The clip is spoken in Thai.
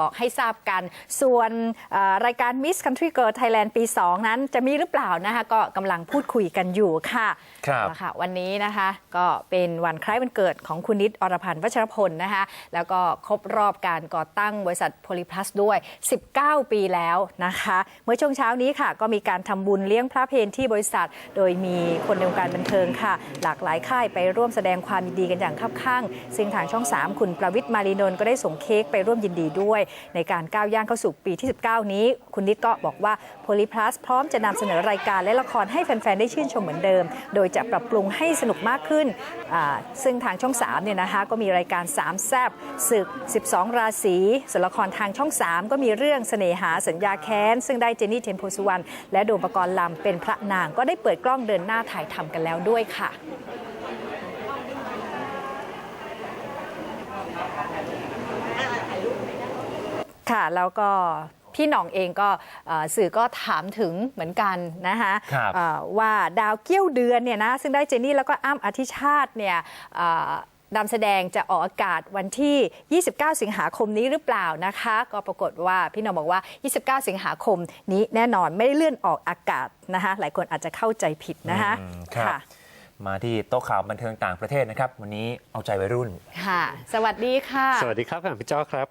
บอกให้ทราบกัน ส่วนเอ่อรายการ Miss Country Girl Thailand ปี 2 นั้นจะมีหรือเปล่านะคะ ก็กำลังพูดคุยกันอยู่ค่ะครับเอาละค่ะ วันนี้นะคะก็เป็นวันคล้ายวันเกิดของคุณนิดอรพันธ์วัชรพลนะคะ แล้วก็ครบรอบการก่อตั้งบริษัทโพลิพลัสด้วย 19 ปีแล้วนะคะ เมื่อช่วงเช้านี้ค่ะ ก็มีการทำบุญเลี้ยงพระเพลที่บริษัท โดยมีคนในวงการบันเทิงค่ะ หลากหลายค่ายไปร่วมแสดงความยินดีกันอย่างคับข้าง ซึ่งทางช่อง 3 คุณประวิทย์มารีนนท์ก็ได้ส่งเค้กไปร่วมยินดีด้วยในการก้าวย่างเข้าสู่ปีที่ 19 นี้ คุณนิดก็บอกว่าโพลิพลัสพร้อมจะนำเสนอรายการและละครให้แฟน ๆ ได้ชื่นชมเหมือนเดิม โดยจะปรับปรุงให้สนุกมากขึ้น ซึ่งทางช่อง3เนี่ยนะคะก็มีรายการ 3 แซบศึก 12 ราศีส่วนละครทางช่อง 3 ก็มีเรื่องเสน่หาสัญญาแค้น ซึ่งได้เจนนี่เทมโพสุวรรณและโดมปกรณ์ลำเป็นพระนางก็ได้เปิดกล้องเดินหน้าถ่ายทำกันแล้วด้วยค่ะ ค่ะ แล้วก็พี่หน่องเองก็เอ่อสื่อก็ถามถึงเหมือนกันนะคะครับเอ่อว่าดาวเกี้ยวเดือนเนี่ยนะซึ่งได้เจนนี่แล้วก็อ้ำอธิชาติเนี่ยเอ่อนำแสดงจะออกอากาศวันที่ 29 สิงหาคมนี้หรือเปล่านะคะ ก็ปรากฏว่าพี่หน่องบอกว่า 29 สิงหาคมนี้แน่นอนไม่ได้เลื่อนออกอากาศนะคะ หลายคนอาจจะเข้าใจผิดนะคะอืมครับมาที่โต๊ะข่าวบันเทิงต่างประเทศนะครับ วันนี้เอาใจวัยรุ่นค่ะ สวัสดีค่ะ สวัสดีครับพี่จ้อครับ